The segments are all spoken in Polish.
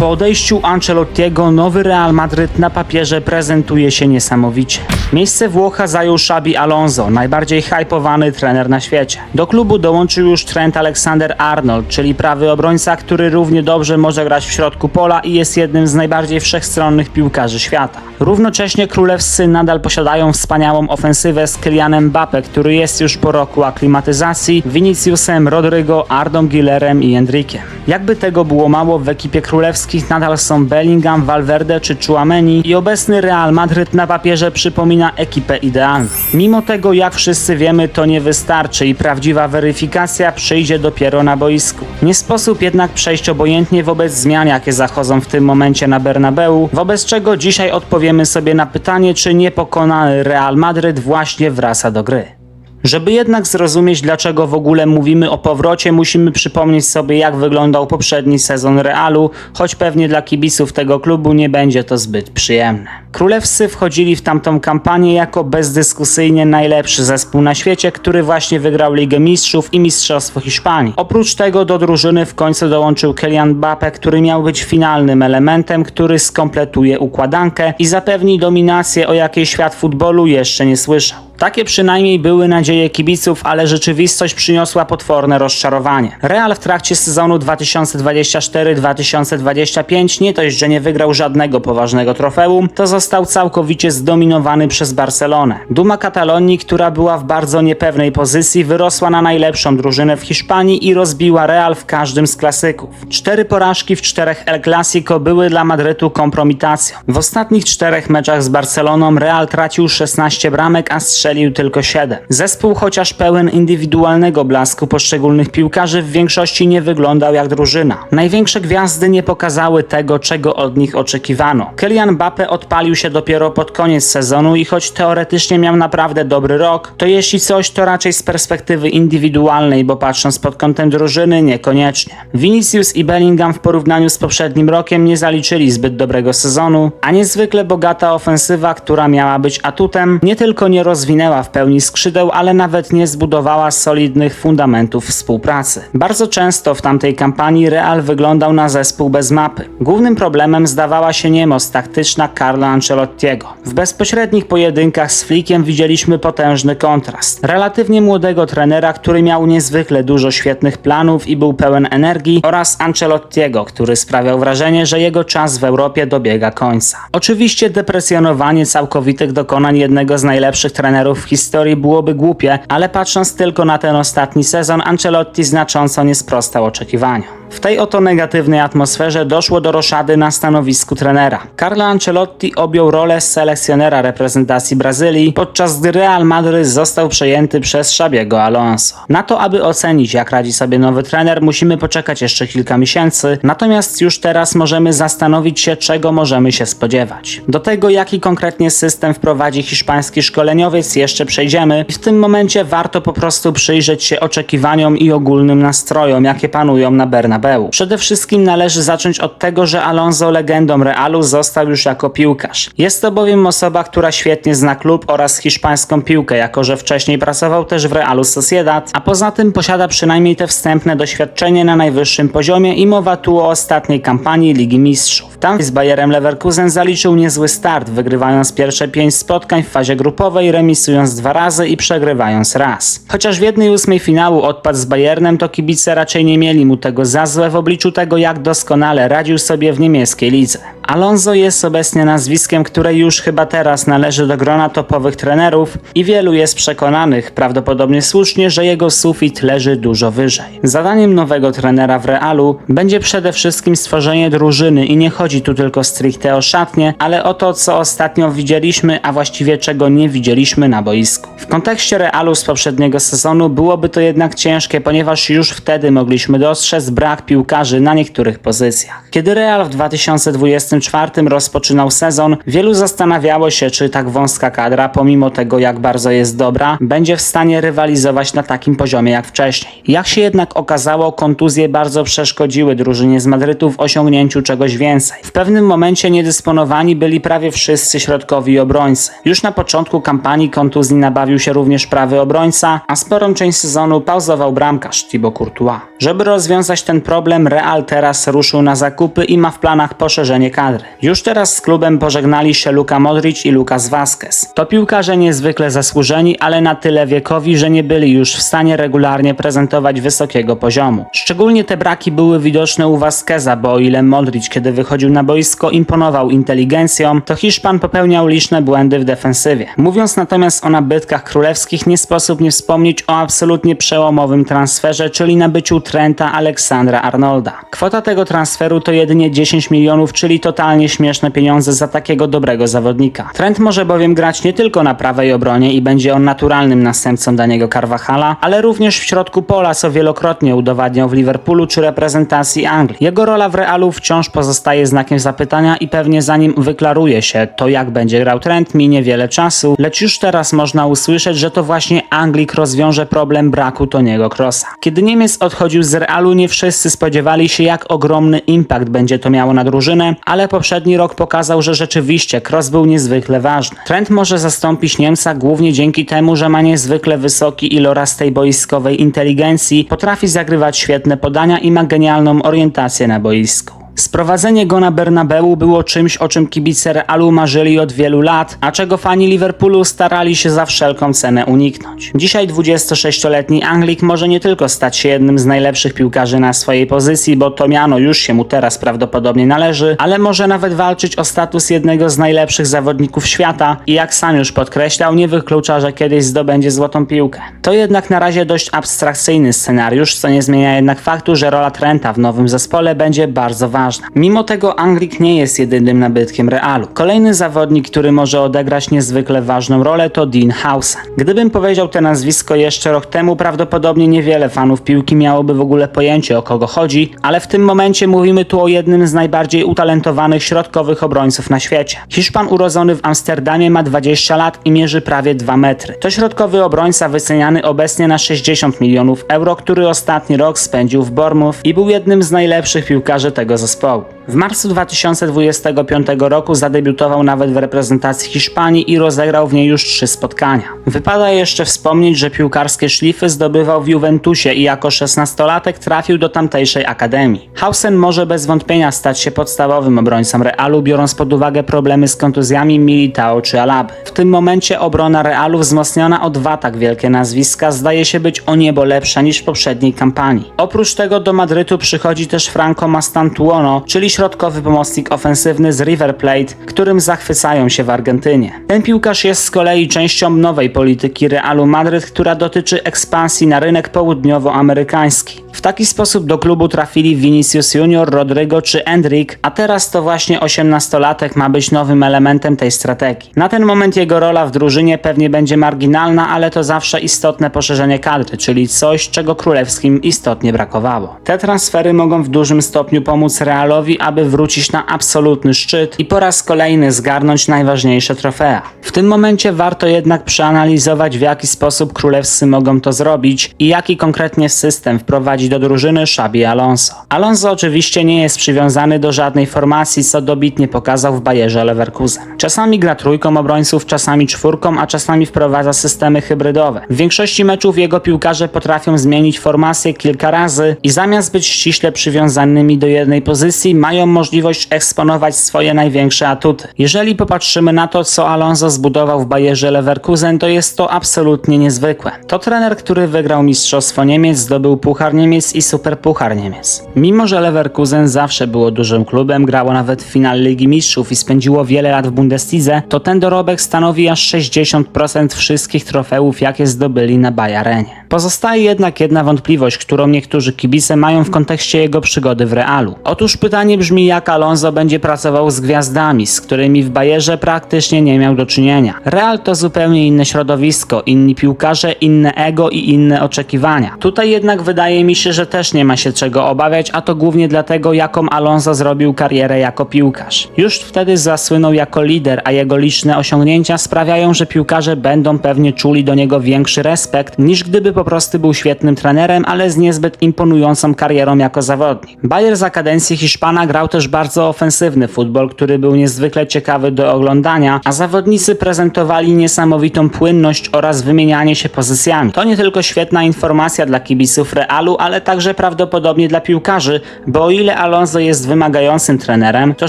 Po odejściu Ancelottiego nowy Real Madryt na papierze prezentuje się niesamowicie. Miejsce Włocha zajął Xabi Alonso, najbardziej hypowany trener na świecie. Do klubu dołączył już Trent Alexander-Arnold, czyli prawy obrońca, który równie dobrze może grać w środku pola i jest jednym z najbardziej wszechstronnych piłkarzy świata. Równocześnie królewscy nadal posiadają wspaniałą ofensywę z Kylianem Mbappe, który jest już po roku aklimatyzacji, Viniciusem, Rodrygo, Ardą Gillerem i Endrikiem. Jakby tego było mało, w ekipie królewskich nadal są Bellingham, Valverde czy Chouameni i obecny Real Madryt na papierze przypomina ekipę idealną. Mimo tego, jak wszyscy wiemy, to nie wystarczy i prawdziwa weryfikacja przyjdzie dopiero na boisku. Nie sposób jednak przejść obojętnie wobec zmian, jakie zachodzą w tym momencie na Bernabeu, wobec czego dzisiaj odpowiemy sobie na pytanie, czy niepokonany Real Madryt właśnie wraca do gry. Żeby jednak zrozumieć, dlaczego w ogóle mówimy o powrocie, musimy przypomnieć sobie, jak wyglądał poprzedni sezon Realu, choć pewnie dla kibiców tego klubu nie będzie to zbyt przyjemne. Królewscy wchodzili w tamtą kampanię jako bezdyskusyjnie najlepszy zespół na świecie, który właśnie wygrał Ligę Mistrzów i Mistrzostwo Hiszpanii. Oprócz tego do drużyny w końcu dołączył Kylian Mbappe, który miał być finalnym elementem, który skompletuje układankę i zapewni dominację, o jakiej świat futbolu jeszcze nie słyszał. Takie przynajmniej były nadzieje kibiców, ale rzeczywistość przyniosła potworne rozczarowanie. Real w trakcie sezonu 2024-2025 nie dość, że nie wygrał żadnego poważnego trofeum, to został całkowicie zdominowany przez Barcelonę. Duma Katalonii, która była w bardzo niepewnej pozycji, wyrosła na najlepszą drużynę w Hiszpanii i rozbiła Real w każdym z klasyków. Cztery porażki w czterech El Clasico były dla Madrytu kompromitacją. W ostatnich czterech meczach z Barceloną Real tracił 16 bramek, a strzelił tylko 7. Zespół, chociaż pełen indywidualnego blasku poszczególnych piłkarzy, w większości nie wyglądał jak drużyna. Największe gwiazdy nie pokazały tego, czego od nich oczekiwano. Kylian Mbappe odpalił się dopiero pod koniec sezonu i choć teoretycznie miał naprawdę dobry rok, to jeśli coś, to raczej z perspektywy indywidualnej, bo patrząc pod kątem drużyny, niekoniecznie. Vinicius i Bellingham w porównaniu z poprzednim rokiem nie zaliczyli zbyt dobrego sezonu, a niezwykle bogata ofensywa, która miała być atutem, nie tylko nie rozwinęła w pełni skrzydeł, ale nawet nie zbudowała solidnych fundamentów współpracy. Bardzo często w tamtej kampanii Real wyglądał na zespół bez mapy. Głównym problemem zdawała się niemoc taktyczna Carlo Ancelottiego. W bezpośrednich pojedynkach z Flickiem widzieliśmy potężny kontrast. Relatywnie młodego trenera, który miał niezwykle dużo świetnych planów i był pełen energii oraz Ancelottiego, który sprawiał wrażenie, że jego czas w Europie dobiega końca. Oczywiście depresjonowanie całkowitych dokonań jednego z najlepszych trenerów w historii byłoby głupie, ale patrząc tylko na ten ostatni sezon, Ancelotti znacząco nie sprostał oczekiwaniom. W tej oto negatywnej atmosferze doszło do roszady na stanowisku trenera. Carlo Ancelotti objął rolę selekcjonera reprezentacji Brazylii, podczas gdy Real Madryt został przejęty przez Xabiego Alonso. Na to, aby ocenić jak radzi sobie nowy trener, musimy poczekać jeszcze kilka miesięcy, natomiast już teraz możemy zastanowić się, czego możemy się spodziewać. Do tego, jaki konkretnie system wprowadzi hiszpański szkoleniowiec, jeszcze przejdziemy i w tym momencie warto po prostu przyjrzeć się oczekiwaniom i ogólnym nastrojom, jakie panują na Bernabeu. Przede wszystkim należy zacząć od tego, że Alonso legendą Realu został już jako piłkarz. Jest to bowiem osoba, która świetnie zna klub oraz hiszpańską piłkę, jako że wcześniej pracował też w Realu Sociedad, a poza tym posiada przynajmniej te wstępne doświadczenie na najwyższym poziomie i mowa tu o ostatniej kampanii Ligi Mistrzów. Tam z Bayerem Leverkusen zaliczył niezły start, wygrywając pierwsze pięć spotkań w fazie grupowej, remisując dwa razy i przegrywając raz. Chociaż w jednej ósmej finału odpadł z Bayernem, to kibice raczej nie mieli mu tego za złe w obliczu tego, jak doskonale radził sobie w niemieckiej lidze. Alonso jest obecnie nazwiskiem, które już chyba teraz należy do grona topowych trenerów i wielu jest przekonanych, prawdopodobnie słusznie, że jego sufit leży dużo wyżej. Zadaniem nowego trenera w Realu będzie przede wszystkim stworzenie drużyny i nie chodzi tu tylko stricte o szatnie, ale o to, co ostatnio widzieliśmy, a właściwie czego nie widzieliśmy na boisku. W kontekście Realu z poprzedniego sezonu byłoby to jednak ciężkie, ponieważ już wtedy mogliśmy dostrzec brak piłkarzy na niektórych pozycjach. Kiedy Real w 2024 2024 rozpoczynał sezon, wielu zastanawiało się, czy tak wąska kadra, pomimo tego jak bardzo jest dobra, będzie w stanie rywalizować na takim poziomie jak wcześniej. Jak się jednak okazało, kontuzje bardzo przeszkodziły drużynie z Madrytu w osiągnięciu czegoś więcej. W pewnym momencie niedysponowani byli prawie wszyscy środkowi obrońcy. Już na początku kampanii kontuzji nabawił się również prawy obrońca, a sporą część sezonu pauzował bramkarz Thibaut Courtois. Żeby rozwiązać ten problem, Real teraz ruszył na zakupy i ma w planach poszerzenie kadry. Już teraz z klubem pożegnali się Luka Modric i Lucas Vazquez. To piłkarze niezwykle zasłużeni, ale na tyle wiekowi, że nie byli już w stanie regularnie prezentować wysokiego poziomu. Szczególnie te braki były widoczne u Vazqueza, bo o ile Modric, kiedy wychodził na boisko, imponował inteligencją, to Hiszpan popełniał liczne błędy w defensywie. Mówiąc natomiast o nabytkach królewskich, nie sposób nie wspomnieć o absolutnie przełomowym transferze, czyli nabyciu Trenta Aleksandra Arnolda. Kwota tego transferu to jedynie 10 milionów, czyli totalnie śmieszne pieniądze za takiego dobrego zawodnika. Trent może bowiem grać nie tylko na prawej obronie i będzie on naturalnym następcą Daniego Carvajala, ale również w środku pola, co wielokrotnie udowadniał w Liverpoolu czy reprezentacji Anglii. Jego rola w Realu wciąż pozostaje znakiem zapytania i pewnie zanim wyklaruje się to jak będzie grał Trent minie wiele czasu, lecz już teraz można usłyszeć, że to właśnie Anglik rozwiąże problem braku Toniego Krosa. Kiedy Niemiec odchodził z Realu nie wszyscy spodziewali się jak ogromny impact będzie to miało na drużynę, ale poprzedni rok pokazał, że rzeczywiście Kroos był niezwykle ważny. Trent może zastąpić Niemca głównie dzięki temu, że ma niezwykle wysoki iloraz tej boiskowej inteligencji, potrafi zagrywać świetne podania i ma genialną orientację na boisku. Sprowadzenie go na Bernabeu było czymś, o czym kibice Realu marzyli od wielu lat, a czego fani Liverpoolu starali się za wszelką cenę uniknąć. Dzisiaj 26-letni Anglik może nie tylko stać się jednym z najlepszych piłkarzy na swojej pozycji, bo to miano już się mu teraz prawdopodobnie należy, ale może nawet walczyć o status jednego z najlepszych zawodników świata i jak sam już podkreślał, nie wyklucza, że kiedyś zdobędzie złotą piłkę. To jednak na razie dość abstrakcyjny scenariusz, co nie zmienia jednak faktu, że rola Trenta w nowym zespole będzie bardzo ważna. Mimo tego Anglik nie jest jedynym nabytkiem Realu. Kolejny zawodnik, który może odegrać niezwykle ważną rolę to Dean Hausen. Gdybym powiedział te nazwisko jeszcze rok temu, prawdopodobnie niewiele fanów piłki miałoby w ogóle pojęcie o kogo chodzi, ale w tym momencie mówimy tu o jednym z najbardziej utalentowanych środkowych obrońców na świecie. Hiszpan urodzony w Amsterdamie ma 20 lat i mierzy prawie 2 metry. To środkowy obrońca wyceniany obecnie na 60 milionów euro, który ostatni rok spędził w Bournemouth i był jednym z najlepszych piłkarzy tego zespołu. Cristal. W marcu 2025 roku zadebiutował nawet w reprezentacji Hiszpanii i rozegrał w niej już trzy spotkania. Wypada jeszcze wspomnieć, że piłkarskie szlify zdobywał w Juventusie i jako 16-latek trafił do tamtejszej akademii. Hausen może bez wątpienia stać się podstawowym obrońcą Realu, biorąc pod uwagę problemy z kontuzjami Militao czy Alaby. W tym momencie obrona Realu wzmocniona o dwa tak wielkie nazwiska zdaje się być o niebo lepsza niż w poprzedniej kampanii. Oprócz tego do Madrytu przychodzi też Franco Mastantuono, czyli środkowy pomocnik ofensywny z River Plate, którym zachwycają się w Argentynie. Ten piłkarz jest z kolei częścią nowej polityki Realu Madryt, która dotyczy ekspansji na rynek południowoamerykański. W taki sposób do klubu trafili Vinicius Junior, Rodrygo czy Endrick, a teraz to właśnie 18-latek ma być nowym elementem tej strategii. Na ten moment jego rola w drużynie pewnie będzie marginalna, ale to zawsze istotne poszerzenie kadry, czyli coś, czego królewskim istotnie brakowało. Te transfery mogą w dużym stopniu pomóc Realowi, aby wrócić na absolutny szczyt i po raz kolejny zgarnąć najważniejsze trofea. W tym momencie warto jednak przeanalizować w jaki sposób królewscy mogą to zrobić i jaki konkretnie system wprowadzić do drużyny Xabi Alonso. Alonso oczywiście nie jest przywiązany do żadnej formacji, co dobitnie pokazał w Bayerze Leverkusen. Czasami gra trójką obrońców, czasami czwórką, a czasami wprowadza systemy hybrydowe. W większości meczów jego piłkarze potrafią zmienić formację kilka razy i zamiast być ściśle przywiązanymi do jednej pozycji, mają możliwość eksponować swoje największe atuty. Jeżeli popatrzymy na to, co Alonso zbudował w Bayerze Leverkusen, to jest to absolutnie niezwykłe. To trener, który wygrał Mistrzostwo Niemiec, zdobył Puchar Niemiec i Superpuchar Niemiec. Mimo, że Leverkusen zawsze było dużym klubem, grało nawet w final Ligi Mistrzów i spędziło wiele lat w Bundeslidze, to ten dorobek stanowi aż 60% wszystkich trofeów, jakie zdobyli na Bayarenie. Pozostaje jednak jedna wątpliwość, którą niektórzy kibice mają w kontekście jego przygody w Realu. Otóż pytanie brzmi, jak Alonso będzie pracował z gwiazdami, z którymi w Bayerze praktycznie nie miał do czynienia. Real to zupełnie inne środowisko, inni piłkarze, inne ego i inne oczekiwania. Tutaj jednak wydaje mi się, że też nie ma się czego obawiać, a to głównie dlatego, jaką Alonso zrobił karierę jako piłkarz. Już wtedy zasłynął jako lider, a jego liczne osiągnięcia sprawiają, że piłkarze będą pewnie czuli do niego większy respekt, niż gdyby po prostu był świetnym trenerem, ale z niezbyt imponującą karierą jako zawodnik. Bayer za kadencji Hiszpana grał też bardzo ofensywny futbol, który był niezwykle ciekawy do oglądania, a zawodnicy prezentowali niesamowitą płynność oraz wymienianie się pozycjami. To nie tylko świetna informacja dla kibiców Realu, ale także prawdopodobnie dla piłkarzy, bo o ile Alonso jest wymagającym trenerem, to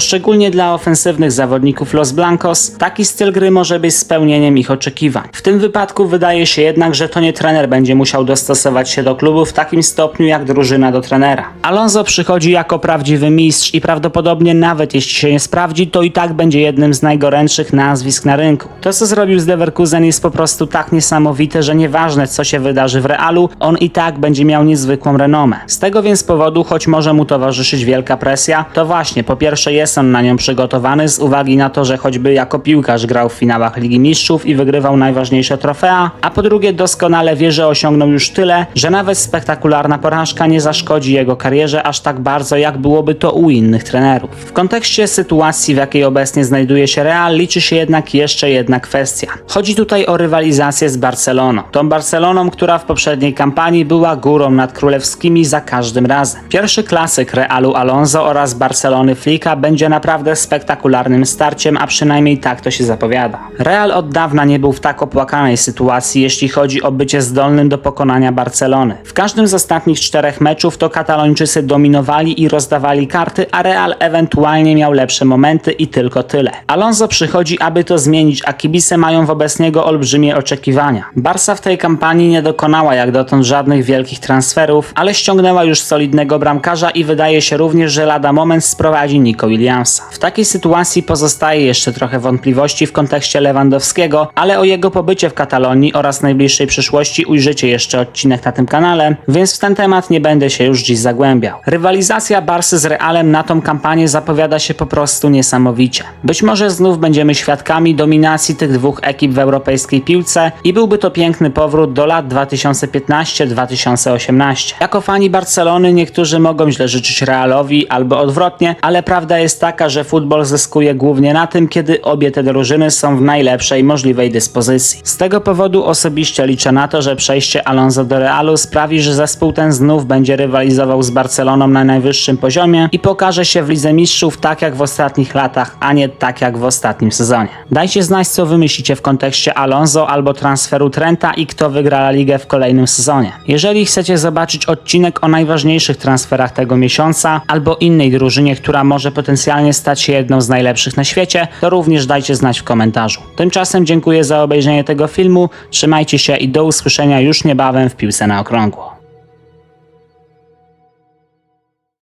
szczególnie dla ofensywnych zawodników Los Blancos taki styl gry może być spełnieniem ich oczekiwań. W tym wypadku wydaje się jednak, że to nie trener będzie musiał dostosować się do klubu w takim stopniu jak drużyna do trenera. Alonso przychodzi jako prawdziwy mistrz i prawdopodobnie nawet jeśli się nie sprawdzi, to i tak będzie jednym z najgorętszych nazwisk na rynku. To co zrobił z Leverkusen jest po prostu tak niesamowite, że nieważne co się wydarzy w Realu, on i tak będzie miał niezwykłą renomę. Z tego więc powodu, choć może mu towarzyszyć wielka presja, to właśnie po pierwsze jest on na nią przygotowany z uwagi na to, że choćby jako piłkarz grał w finałach Ligi Mistrzów i wygrywał najważniejsze trofea, a po drugie doskonale wie, że osiągnął już tyle, że nawet spektakularna porażka nie zaszkodzi jego karierze aż tak bardzo, jak byłoby to u innych trenerów. W kontekście sytuacji, w jakiej obecnie znajduje się Real, liczy się jednak jeszcze jedna kwestia. Chodzi tutaj o rywalizację z Barceloną. Tą Barceloną, która w poprzedniej kampanii była górą nad królewskimi za każdym razem. Pierwszy klasyk Realu Alonso oraz Barcelony Flika będzie naprawdę spektakularnym starciem, a przynajmniej tak to się zapowiada. Real od dawna nie był w tak opłakanej sytuacji, jeśli chodzi o bycie zdolnym do pokonania Barcelony. W każdym z ostatnich czterech meczów to Katalończycy dominowali i rozdawali karty, a Real ewentualnie miał lepsze momenty i tylko tyle. Alonso przychodzi, aby to zmienić, a kibice mają wobec niego olbrzymie oczekiwania. Barca w tej kampanii nie dokonała jak dotąd żadnych wielkich transferów, ale ściągnęła już solidnego bramkarza i wydaje się również, że lada moment sprowadzi Nico Williamsa. W takiej sytuacji pozostaje jeszcze trochę wątpliwości w kontekście Lewandowskiego, ale o jego pobycie w Katalonii oraz najbliższej przyszłości ujrzycie jeszcze odcinek na tym kanale, więc w ten temat nie będę się już dziś zagłębiał. Rywalizacja Barsy z Realem na tą kampanię zapowiada się po prostu niesamowicie. Być może znów będziemy świadkami dominacji tych dwóch ekip w europejskiej piłce i byłby to piękny powrót do lat 2015-2018. Jako fani Barcelony niektórzy mogą źle życzyć Realowi albo odwrotnie, ale prawda jest taka, że futbol zyskuje głównie na tym, kiedy obie te drużyny są w najlepszej możliwej dyspozycji. Z tego powodu osobiście liczę na to, że przejście Alonso do Realu sprawi, że zespół ten znów będzie rywalizował z Barceloną na najwyższym poziomie i pokaże się w Lidze Mistrzów tak jak w ostatnich latach, a nie tak jak w ostatnim sezonie. Dajcie znać co wy myślicie w kontekście Alonso albo transferu Trenta i kto wygra ligę w kolejnym sezonie. Jeżeli chcecie zobaczyć odcinek o najważniejszych transferach tego miesiąca albo innej drużynie, która może potencjalnie stać się jedną z najlepszych na świecie, to również dajcie znać w komentarzu. Tymczasem dziękuję za obejrzenie tego filmu, trzymajcie się i do usłyszenia już niebawem w piłce na okrągło.